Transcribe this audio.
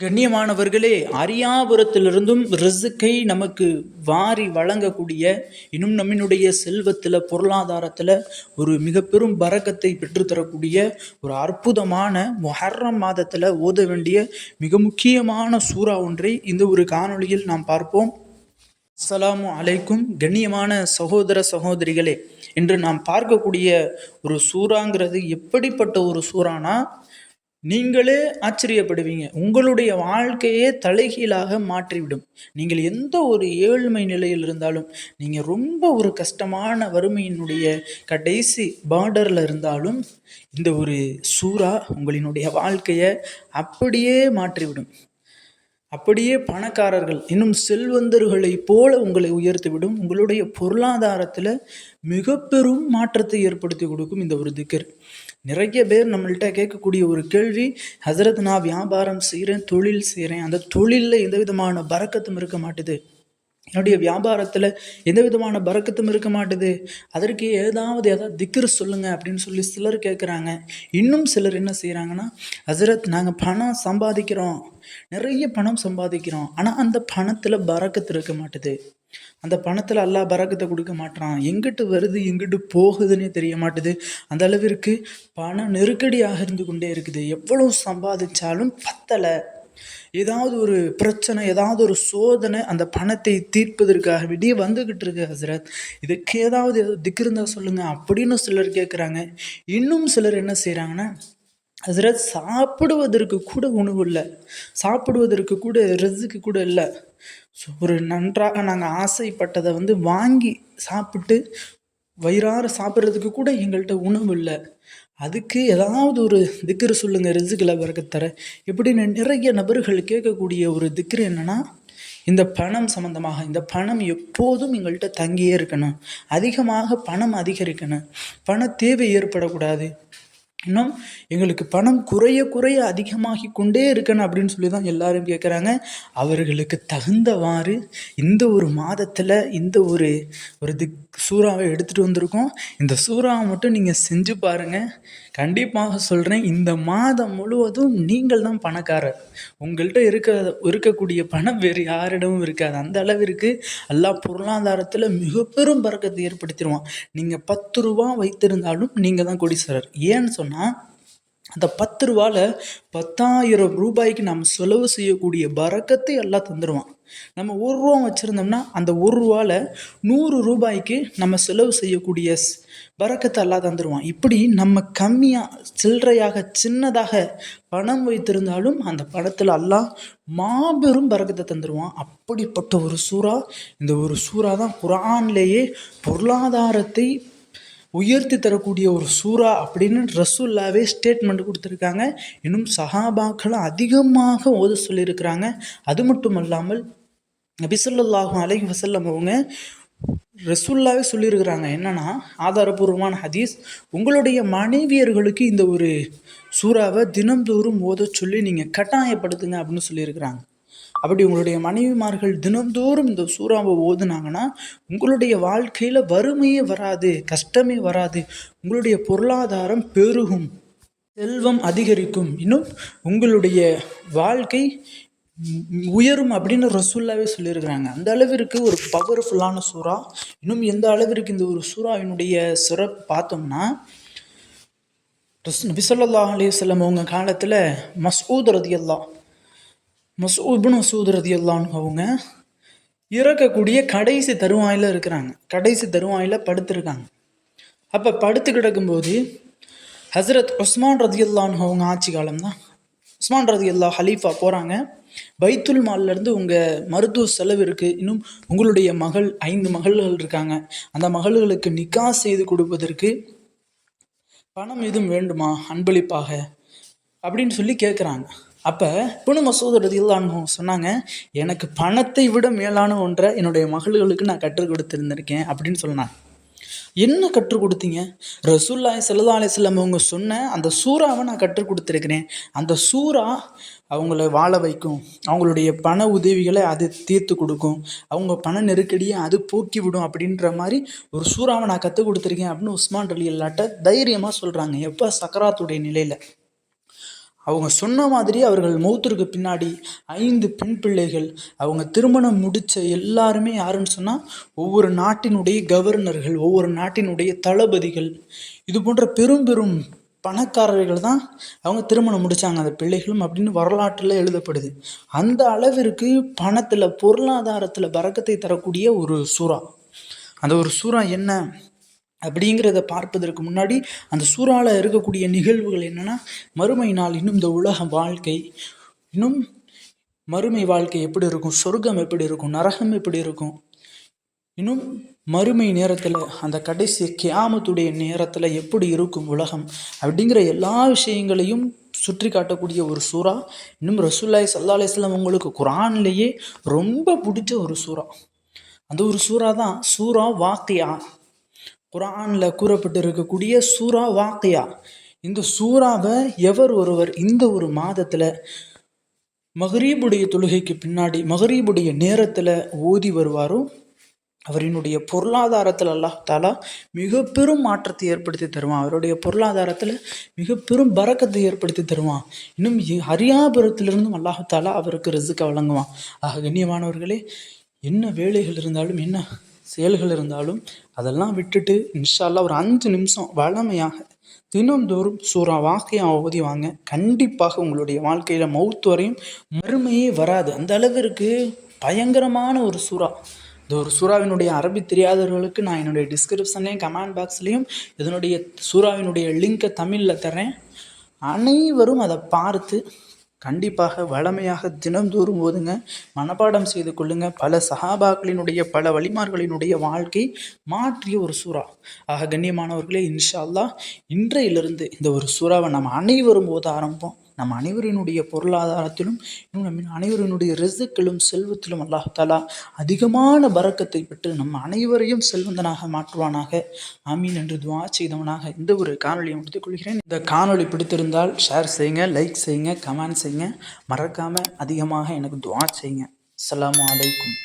கண்ணியமானவர்களே அரியாபுரத்திலிருந்தும் ரிசுக்கை நமக்கு வாரி வழங்கக்கூடிய இன்னும் நம்மினுடைய செல்வத்தில் பொருளாதாரத்தில் ஒரு மிக பெரும் பறக்கத்தை பெற்றுத்தரக்கூடிய ஒரு அற்புதமான மொஹர்ரம் மாதத்தில் ஓத வேண்டிய மிக முக்கியமான சூறா ஒன்றை இந்த ஒரு காணொளியில் நாம் பார்ப்போம். அஸ்லாம் அலைக்கும் கண்ணியமான சகோதர சகோதரிகளே இன்று நாம் பார்க்கக்கூடிய ஒரு சூறாங்கிறது எப்படிப்பட்ட ஒரு சூறானா நீங்களே ஆச்சரியப்படுவீங்க. உங்களுடைய வாழ்க்கையே தலைகீழாக மாற்றிவிடும். நீங்கள் எந்த ஒரு ஏழ்மை நிலையில் இருந்தாலும் நீங்கள் ரொம்ப ஒரு கஷ்டமான வறுமையினுடைய கடைசி பார்டரில் இருந்தாலும் இந்த ஒரு சூறா உங்களினுடைய வாழ்க்கையை அப்படியே மாற்றிவிடும். அப்படியே பணக்காரர்கள் இன்னும் செல்வந்தர்களைப் போல உங்களை உயர்த்திவிடும். உங்களுடைய பொருளாதாரத்தில் மிக பெரும் மாற்றத்தை ஏற்படுத்தி கொடுக்கும் இந்த ஒரு திக்கர். நிறைய பேர் நம்மள்கிட்ட கேட்கக்கூடிய ஒரு கேள்வி ஹசரத் நான் வியாபாரம் செய்கிறேன் தொழில் செய்கிறேன் அந்த தொழிலில் எந்த விதமான பறக்கத்தும் இருக்க மாட்டுது. என்னுடைய வியாபாரத்தில் எந்த விதமான பறக்கத்தும் இருக்க மாட்டுது. அதற்கு ஏதாவது ஏதாவது திக்கிற சொல்லுங்க அப்படின்னு சொல்லி சிலர் கேட்குறாங்க இன்னும் சிலர் என்ன செய்கிறாங்கன்னா ஹசரத் நாங்கள் பணம் சம்பாதிக்கிறோம். நிறைய பணம் சம்பாதிக்கிறோம். ஆனால் அந்த பணத்தில் பறக்கத்து இருக்க மாட்டுது. அந்த பணத்தில் அல்லா பறக்கத்தை கொடுக்க மாட்டான் எங்கிட்டு வருது எங்கிட்டு போகுதுன்னே தெரிய மாட்டுது. அந்த அளவிற்கு பணம் நெருக்கடியாக இருந்து கொண்டே இருக்குது. எவ்வளோ சம்பாதிச்சாலும் பத்தலை. ஏதாவது ஒரு பிரச்சனை ஏதாவது ஒரு சோதனை அந்த பணத்தை தீர்ப்பதற்காக விடிய வந்துக்கிட்டு இருக்கு ஹசரத். இதுக்கு ஏதாவது திக்கு இருந்தால் சொல்லுங்கள் அப்படின்னு சிலர் கேட்குறாங்க இன்னும் சிலர் என்ன செய்கிறாங்கன்னா ஹசரத் சாப்பிடுவதற்கு கூட உணவு இல்லை. சாப்பிடுவதற்கு கூட ரிசுக்கு கூட இல்லை. ஸோ ஒரு நன்றாக நாங்கள் ஆசைப்பட்டதை வந்து வாங்கி சாப்பிட்டு வயிறார சாப்பிட்றதுக்கு கூட எங்கள்கிட்ட உணவு இல்லை. அதுக்கு ஏதாவது ஒரு திக்ரு சொல்லுங்கள் ரிசுக்கில் பிறகு தர. இப்படின்னு நிறைய நபர்கள் கேட்கக்கூடிய ஒரு திக்ரு என்னென்னா இந்த பணம் சம்மந்தமாக இந்த பணம் எப்போதும் எங்கள்கிட்ட தங்கியே இருக்கணும். அதிகமாக பணம் அதிகரிக்கணும். பண தேவை ஏற்படக்கூடாது. இன்னும் எங்களுக்கு பணம் குறைய குறைய அதிகமாகி கொண்டே இருக்கணும் அப்படின்னு சொல்லி தான் எல்லாரும் கேட்குறாங்க அவர்களுக்கு தகுந்தவாறு இந்த ஒரு மாதத்தில் இந்த ஒரு ஒரு திக் சூறாவை எடுத்துகிட்டு வந்திருக்கோம். இந்த சூறாவை மட்டும் நீங்கள் செஞ்சு பாருங்கள் கண்டிப்பாக சொல்கிறேன் இந்த மாதம் முழுவதும் நீங்கள் தான் பணக்காரர். உங்கள்கிட்ட இருக்க இருக்கக்கூடிய பணம் வேறு யாரிடமும் இருக்காது. அந்த அளவிற்கு எல்லா பொருளாதாரத்தில் மிக பெரும் பறக்கத்தை ஏற்படுத்திடுவான். நீங்கள் பத்து ரூபா வைத்திருந்தாலும் நீங்கள் தான் கொடிசரர் ஏன்னு சொன்னால் அந்த பத்து ரூபாவில் பத்தாயிரம் ரூபாய்க்கு நம்ம செலவு செய்யக்கூடிய பறக்கத்தை எல்லாம் தந்துடுவான் நம்ம ஒரு ரூபா வச்சுருந்தோம்னா அந்த ஒரு ரூபாவில் நூறு ரூபாய்க்கு நம்ம செலவு செய்யக்கூடிய பறக்கத்தை எல்லாம் தந்துடுவான் இப்படி நம்ம கம்மியாக சில்லறையாக சின்னதாக பணம் வைத்திருந்தாலும் அந்த பணத்தில் எல்லாம் மாபெரும் பறக்கத்தை தந்துடுவான் அப்படிப்பட்ட ஒரு சூறா இந்த ஒரு சூறா தான் குரான்லேயே பொருளாதாரத்தை உயர்த்தி தரக்கூடிய ஒரு சூறா அப்படின்னு ரசூல்லாவே ஸ்டேட்மெண்ட் கொடுத்துருக்காங்க. இன்னும் சஹாபாக்களும் அதிகமாக ஓத சொல்லியிருக்கிறாங்க. அது மட்டும் அல்லாமல் நபிசல்லாஹும் அலை வசல்லம் அவங்க ரசுல்லாவே சொல்லியிருக்கிறாங்க. என்னென்னா ஆதாரபூர்வமான ஹதீஸ் உங்களுடைய மனைவியர்களுக்கு இந்த ஒரு சூறாவை தினந்தோறும் ஓத சொல்லி நீங்கள் கட்டாயப்படுத்துங்க அப்படின்னு சொல்லியிருக்கிறாங்க. அப்படி உங்களுடைய மனைவிமார்கள் தினந்தோறும் இந்த சூறாவை ஓதுனாங்கன்னா உங்களுடைய வாழ்க்கையில் வறுமையே வராது கஷ்டமே வராது உங்களுடைய பொருளாதாரம் பெருகும் செல்வம் அதிகரிக்கும். இன்னும் உங்களுடைய வாழ்க்கை உயரும் அப்படின்னு ரசூல்லாவே சொல்லியிருக்கிறாங்க. அந்த அளவிற்கு ஒரு பவர்ஃபுல்லான சூறா. இன்னும் எந்த அளவிற்கு இந்த ஒரு சூறாவினுடைய சிறப்பு பார்த்தோம்னா நபிசல்லா அலையம் அவங்க காலத்தில் மசூத் ரதி அல்லா மசூத்னு மசூத் ரதி அல்லான்னு அவங்க இறக்கக்கூடிய கடைசி தருவாயில் இருக்கிறாங்க. கடைசி தருவாயில் படுத்திருக்காங்க. அப்போ படுத்து கிடக்கும்போது ஹசரத் உஸ்மான் ரதி அல்லான்னு அவங்க ஆட்சி காலம் தான் உஸ்மான் ரதி அல்லா ஹலீஃபா போகிறாங்க பைத்துல் மால்லேருந்து உங்கள் மருத்துவ செலவு இருக்குது இன்னும் உங்களுடைய மகள் ஐந்து மகள்கள் இருக்காங்க. அந்த மகள்களுக்கு நிக்கா செய்து கொடுப்பதற்கு பணம் எதுவும் வேண்டுமா? அன்பளிப்பாக? அப்படின்னு சொல்லி கேட்குறாங்க அப்போ புனு மசூத் ரதில்லான்னு சொன்னாங்க எனக்கு பணத்தை விட மேலான ஒன்றை என்னுடைய மகள்களுக்கு நான் கற்றுக் கொடுத்துருந்துருக்கேன் அப்படின்னு சொன்னாங்க. என்ன கற்றுக் கொடுத்தீங்க? ரசூல்லாய் சல்லா அலிஸ்லாம் அவங்க சொன்ன அந்த சூறாவை நான் கற்றுக் கொடுத்துருக்கிறேன். அந்த சூறா அவங்கள வாழ வைக்கும். அவங்களுடைய பண உதவிகளை அது தீர்த்து கொடுக்கும். அவங்க பண நெருக்கடியை அது போக்கி விடும் அப்படின்ற மாதிரி ஒரு சூறாவை நான் கற்றுக் கொடுத்துருக்கேன் அப்படின்னு உஸ்மான் அலி அல்லாட்ட தைரியமாக சொல்கிறாங்க எப்போ? சக்கராத்துடைய நிலையில். அவங்க சொன்ன மாதிரி அவர்கள் மௌத்திற்கு பின்னாடி ஐந்து பெண் பிள்ளைகள் அவங்க திருமணம் முடித்த எல்லாருமே யாருன்னு சொன்னால் ஒவ்வொரு நாட்டினுடைய கவர்னர்கள் ஒவ்வொரு நாட்டினுடைய தளபதிகள். இது போன்ற பெரும் பெரும் பணக்காரர்கள் தான் அவங்க திருமணம் முடித்தாங்க அந்த பிள்ளைகளும் அப்படின்னு வரலாற்றில் எழுதப்படுது. அந்த அளவிற்கு பணத்தில் பொருளாதாரத்தில் பறக்கத்தை தரக்கூடிய ஒரு சூறா. அந்த ஒரு சூறா என்ன? அப்படிங்கிறத பார்ப்பதற்கு முன்னாடி அந்த சூறாவில் இருக்கக்கூடிய நிகழ்வுகள் என்னென்னா மறுமை நாள் இன்னும் இந்த உலக வாழ்க்கை இன்னும் மறுமை வாழ்க்கை எப்படி இருக்கும் சொர்க்கம் எப்படி இருக்கும் நரகம் எப்படி இருக்கும் இன்னும் மறுமை நேரத்தில் அந்த கடைசி கியாமத்துடைய நேரத்தில் எப்படி இருக்கும் உலகம் அப்படிங்கிற எல்லா விஷயங்களையும் சுற்றி காட்டக்கூடிய ஒரு சூறா இன்னும் ரசூல்லாய் சல்லா அலிஸ்லாம் உங்களுக்கு குரான்லேயே ரொம்ப பிடிச்ச ஒரு சூறா. அந்த ஒரு சூறா தான் சூறா வாக்கியா. குரானில் கூறப்பட்டு இருக்கக்கூடிய சூறா வாக்கியா. இந்த சூறாவை எவர் ஒருவர் இந்த ஒரு மாதத்தில் மகரீபுடைய தொழுகைக்கு பின்னாடி மகரீபுடைய நேரத்தில் ஓதி வருவாரோ? அவரினுடைய பொருளாதாரத்தில் அல்லாஹ் தாலா மிக பெரும் மாற்றத்தை ஏற்படுத்தி தருவான். அவருடைய பொருளாதாரத்தில் மிக பெரும் பறக்கத்தை ஏற்படுத்தி தருவான். இன்னும் அரியாபுரத்திலிருந்தும் அல்லாஹ் தாலா அவருக்கு ரிசுக்கை வழங்குவான். ஆக கண்ணியமானவர்களே என்ன வேலைகள் இருந்தாலும் என்ன செயல்கள் இருந்தாலும் அதெல்லாம் விட்டுட்டு இன்ஷால்லா ஒரு அஞ்சு நிமிஷம் வளமையாக தினந்தோறும் சூறா வாக்கையை ஓதி வாங்க. கண்டிப்பாக உங்களுடைய வாழ்க்கையில் மௌத்து வரையும் மறுமையே வராது. அந்த அளவிற்கு பயங்கரமான ஒரு சூறா. இந்த ஒரு சூறாவினுடைய அரபி தெரியாதவர்களுக்கு நான் என்னுடைய டிஸ்கிரிப்ஷன்லேயும் கமெண்ட் பாக்ஸ்லேயும் இதனுடைய சூறாவினுடைய லிங்கை தமிழில் தரேன் அனைவரும் அதை பார்த்து கண்டிப்பாக வளமையாக தினந்தோறும் ஓதுங்க. மனப்பாடம் செய்து கொள்ளுங்க. பல சஹாபாக்களினுடைய பல வழிமார்களினுடைய வாழ்க்கை மாற்றிய ஒரு சூறா. ஆக கண்ணியமானவர்களே இன்ஷா அல்லா இன்றையிலிருந்து இந்த ஒரு சூறாவை நம்ம அனைவரும் ஓத ஆரம்பிப்போம். நம் அனைவரினுடைய பொருளாதாரத்திலும் இன்னும் நம்ம அனைவரினுடைய ரிசுக்களும் செல்வத்திலும் அல்லாஹாலா அதிகமான பறக்கத்தை பெற்று நம் அனைவரையும் செல்வந்தனாக மாற்றுவானாக. ஆமீன் என்று துவா செய்தவனாக இந்த ஒரு காணொலியை முடித்துக் கொள்கிறேன். இந்த காணொலி பிடித்திருந்தால் ஷேர் செய்யுங்க லைக் செய்யுங்க கமெண்ட் செய்யுங்க. மறக்காமல் அதிகமாக எனக்கு துவா செய்யுங்க. அஸ்ஸலாமு அலைக்கும்.